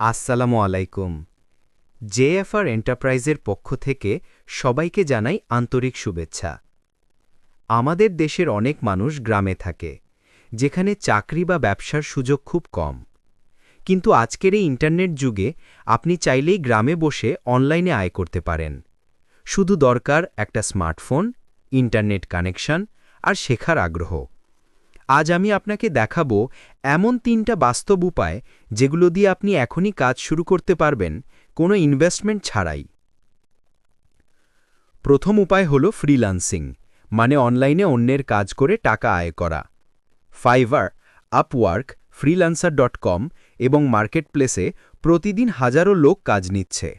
আসসালামু আলাইকুম। জেএফআর এন্টারপ্রাইজের পক্ষ থেকে সবাইকে জানাই আন্তরিক শুভেচ্ছা। আমাদের দেশের অনেক মানুষ গ্রামে থাকে, যেখানে চাকরি বা ব্যবসার সুযোগ খুব কম। কিন্তু আজকের এই ইন্টারনেট যুগে আপনি চাইলেই গ্রামে বসে অনলাইনে আয় করতে পারেন। শুধু দরকার একটা স্মার্টফোন, ইন্টারনেট কানেকশন আর শেখার আগ্রহ। আজ আমি আপনাকে দেখাবো এমন তিনটা বাস্তব উপায় যেগুলো দিয়ে আপনি এখনই কাজ শুরু করতে পারবেন কোনো ইনভেস্টমেন্ট ছাড়াই। প্রথম উপায় হল ফ্রিল্যান্সিং মানে অনলাইনে অন্যের কাজ করে টাকা আয় করা। Fiverr Upwork Freelancer dot com এবং মার্কেটপ্লেসে প্রতিদিন হাজারো লোক কাজ নিচ্ছে।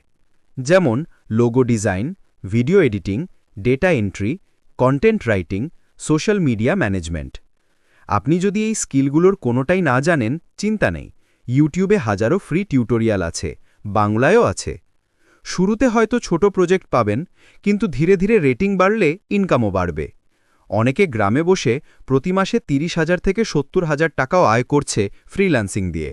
যেমন logo design video editing data entry content writing social media management আপনি যদি এই স্কিলগুলোর কোনোটাই না জানেন, চিন্তা নেই। ইউটিউবে হাজারো ফ্রি টিউটোরিয়াল আছে, বাংলায়ও আছে। শুরুতে হয়তো ছোট প্রজেক্ট পাবেন, কিন্তু ধীরে ধীরে রেটিং বাড়লে ইনকামও বাড়বে। অনেকে গ্রামে বসে প্রতি মাসে তিরিশ হাজার থেকে সত্তর হাজার টাকাও আয় করছে ফ্রিল্যান্সিং দিয়ে।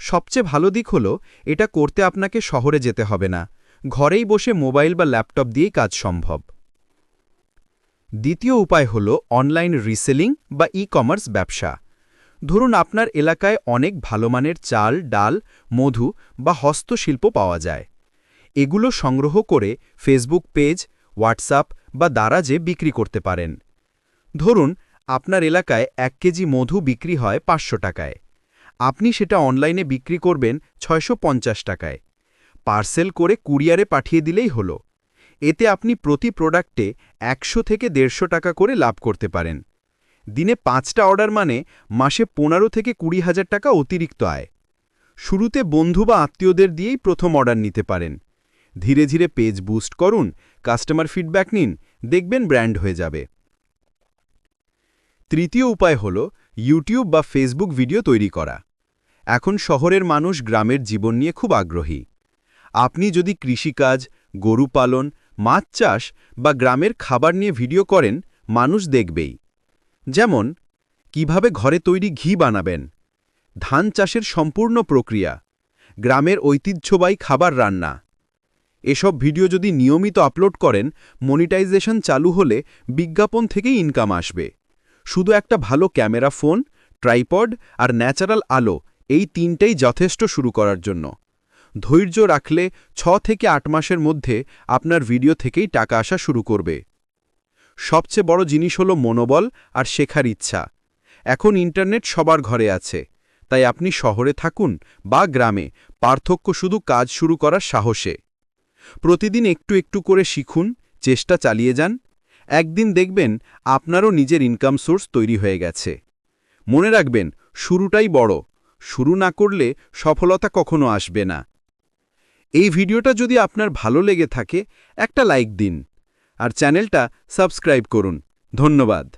সবচেয়ে ভালো দিক হল, এটা করতে আপনাকে শহরে যেতে হবে না। ঘরেই বসে মোবাইল বা ল্যাপটপ দিয়েই কাজ সম্ভব। দ্বিতীয় উপায় হল অনলাইন রিসেলিং বা ই কমার্স ব্যবসা। ধরুন আপনার এলাকায় অনেক ভালো মানের চাল, ডাল, মধু বা হস্তশিল্প পাওয়া যায়। এগুলো সংগ্রহ করে ফেসবুক পেজ হোয়াটসঅ্যাপ বা দারাজে বিক্রি করতে পারেন। ধরুন আপনার এলাকায় এক কেজি মধু বিক্রি হয় পাঁচশো টাকায়। আপনি সেটা অনলাইনে বিক্রি করবেন ছয়শো পঞ্চাশ টাকায়। পার্সেল করে কুরিয়ারে পাঠিয়ে দিলেই হলো। এতে আপনি প্রতি প্রোডাক্টে একশো থেকে দেড়শো টাকা করে লাভ করতে পারেন। দিনে পাঁচটা অর্ডার মানে মাসে পনেরো থেকে কুড়ি হাজার টাকা অতিরিক্ত আয়। শুরুতে বন্ধু বা আত্মীয়দের দিয়েই প্রথম অর্ডার নিতে পারেন। ধীরে ধীরে পেজ বুস্ট করুন, কাস্টমার ফিডব্যাক নিন, দেখবেন ব্র্যান্ড হয়ে যাবে। তৃতীয় উপায় হল ইউটিউব বা ফেসবুক ভিডিও তৈরি করা। এখন শহরের মানুষ গ্রামের জীবন নিয়ে খুব আগ্রহী। আপনি যদি কৃষিকাজ, গরু পালন মাছ চাষ বা গ্রামের খাবার নিয়ে ভিডিও করেন মানুষ দেখবেই। যেমন, কীভাবে ঘরে তৈরি ঘি বানাবেন, ধান চাষের সম্পূর্ণ প্রক্রিয়া, গ্রামের ঐতিহ্যবাহী খাবার রান্না। এসব ভিডিও যদি নিয়মিত আপলোড করেন, মনিটাইজেশন চালু হলে বিজ্ঞাপন থেকেই ইনকাম আসবে। শুধু একটা ভালো ক্যামেরা ফোন, ট্রাইপড আর ন্যাচারাল আলো এই তিনটেই যথেষ্ট শুরু করার জন্য। ধৈর্য রাখলে ছ থেকে আট মাসের মধ্যে আপনার ভিডিও থেকেই টাকা আসা শুরু করবে। সবচেয়ে বড় জিনিস হল মনোবল আর শেখার ইচ্ছা। এখন ইন্টারনেট সবার ঘরে আছে। তাই আপনি শহরে থাকুন বা গ্রামে, পার্থক্য শুধু কাজ শুরু করার সাহসে। প্রতিদিন একটু একটু করে শিখুন, চেষ্টা চালিয়ে যান। একদিন দেখবেন আপনারও নিজের ইনকাম সোর্স তৈরি হয়ে গেছে। মনে রাখবেন, শুরুটাই বড়। শুরু না করলে সফলতা কখনো আসবে না। এই ভিডিওটা যদি আপনার ভালো লেগে থাকে, একটা লাইক দিন। আর চ্যানেলটা সাবস্ক্রাইব করুন। ধন্যবাদ।